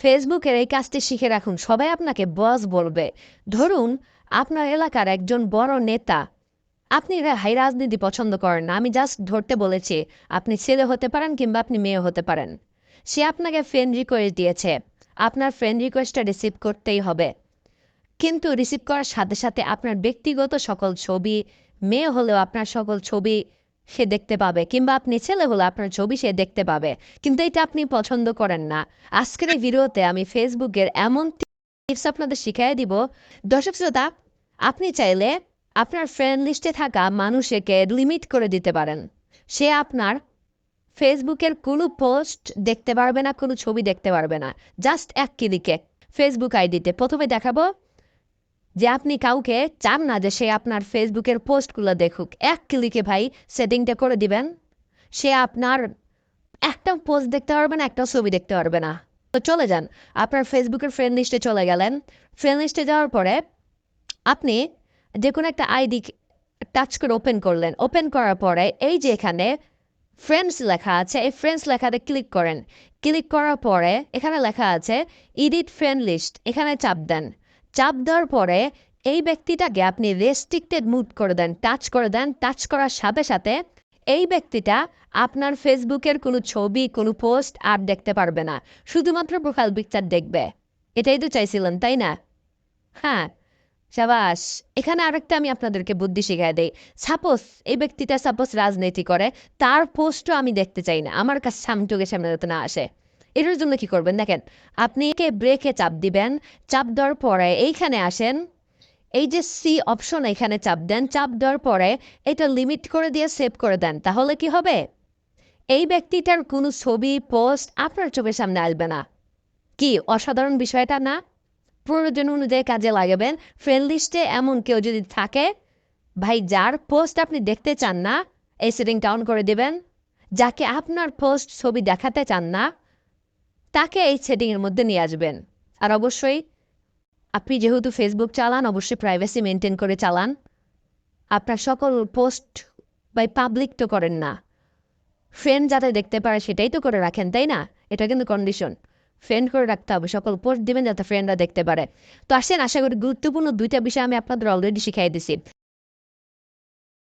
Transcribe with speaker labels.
Speaker 1: ফেসবুকের এই কাজটি শিখে রাখুন। সবাই আপনাকে বস বলবে। ধরুন, আপনার এলাকার একজন বড় নেতা। আপনি হাই রাজনীতি পছন্দ করেন আমি জাস্ট ধরতে বলেছি, আপনি ছেলে হতে পারেন কিংবা আপনি মেয়ে হতে পারেন। সে আপনাকে ফ্রেন্ড রিকোয়েস্ট দিয়েছে। আপনার ফ্রেন্ড রিকোয়েস্টটা রিসিভ করতেই হবে। কিন্তু রিসিভ করার সাথে সাথে আপনার ব্যক্তিগত সকল ছবি, মেয়ে হলেও আপনার সকল ছবি সে দেখতে পাবে, কিংবা আপনি ছেলে হলে আপনার ছবি সে দেখতে পাবে। কিন্তু এটা আপনি পছন্দ করেন না। আজকের এই ভিডিওতে আমি ফেসবুকের এমন টিপস আপনাদের শিখিয়ে দিব। দর্শক শ্রোতা, আপনি চাইলে আপনার ফ্রেন্ড লিস্টে থাকা মানুষকে লিমিট করে দিতে পারেন। সে আপনার ফেসবুকের কোনো পোস্ট দেখতে পারবে না, কোনো ছবি দেখতে পারবে না। জাস্ট এক ক্লিকে ফেসবুক আইডিতে প্রথমে দেখাবো। যে আপনি কাউকে চান না যে সে আপনার ফেসবুকের পোস্টগুলো দেখুক, এক ক্লিকে ভাই সেটিংটা করে দিবেন। সে আপনার একটা পোস্ট দেখতে পারবে না, একটা ছবি দেখতে পারবে না। তো চলে যান, আপনার ফেসবুকের ফ্রেন্ড লিস্টে চলে গেলেন। ফ্রেন্ড লিস্টে যাওয়ার পরে আপনি যে কোনো একটা আইডি টাচ করে ওপেন করলেন। ওপেন করার পরে এই যে এখানে ফ্রেন্ডস লেখা আছে, এই ফ্রেন্ডস লেখাতে ক্লিক করেন। ক্লিক করার পরে এখানে লেখা আছে ইডিট ফ্রেন্ড লিস্ট এখানে চাপ দেন। চাপ দেওয়ার পরে এই ব্যক্তিটাকে আপনি রেস্ট্রিক্টেড মুড করে দেন টাচ করে দেন টাচ করার সাথে সাথে এই ব্যক্তিটা আপনার ফেসবুকের কোনো ছবি, কোনো পোস্ট আর দেখতে পারবে না। শুধুমাত্র প্রোফাইল পিকচার দেখবে। এটাই তো চাইছিলেন, তাই না? হ্যাঁ সাবাস, এখানে আরেকটা আমি আপনাদেরকে বুদ্ধি শিখাই দেই। সাপোজ এই ব্যক্তিটা সাপোজ রাজনীতি করে, তার পোস্টও আমি দেখতে চাই না। আমার কাছে সামটুকে সামনে যাতে না আসে। এটার জন্য কি করবেন? দেখেন, আপনি একে ব্রেকে চাপ দিবেন। চাপ দেওয়ার পরে এইখানে আসেন। এই যে সি অপশন এখানে চাপ দেন, চাপ দেওয়ার পরে এটা লিমিট করে দিয়ে সেভ করে দেন। তাহলে কি হবে? এই ব্যক্তিটার কোনো ছবি পোস্ট আপনার চোখের সামনে আসবে না। কি, অসাধারণ বিষয়টা না? প্রয়োজন অনুযায়ী কাজে লাগাবেন। ফ্রেন্ড লিস্টে এমন কেউ যদি থাকে, ভাই, যার পোস্ট আপনি দেখতে চান না, এই সেটিংটা অন করে দেবেন। যাকে আপনার পোস্ট ছবি দেখাতে চান না তাকে এই সেটিংয়ের মধ্যে নিয়ে আসবেন। আর অবশ্যই, আপনি যেহেতু ফেসবুক চালান, অবশ্যই প্রাইভেসি মেনটেন করে চালান। আপনার সকল পোস্ট বাই পাবলিক তো করেন না। ফ্রেন্ড যাতে দেখতে পারে সেটাই তো করে রাখেন, তাই না? এটা কিন্তু কন্ডিশন ফ্রেন্ড করে রাখতে হবে, সকল পোস্ট দিবেন যাতে ফ্রেন্ডরা দেখতে পারে। তো আসেন, আশা করি গুরুত্বপূর্ণ দুইটা বিষয় আমি আপনাদের অলরেডি শিখাই দিছি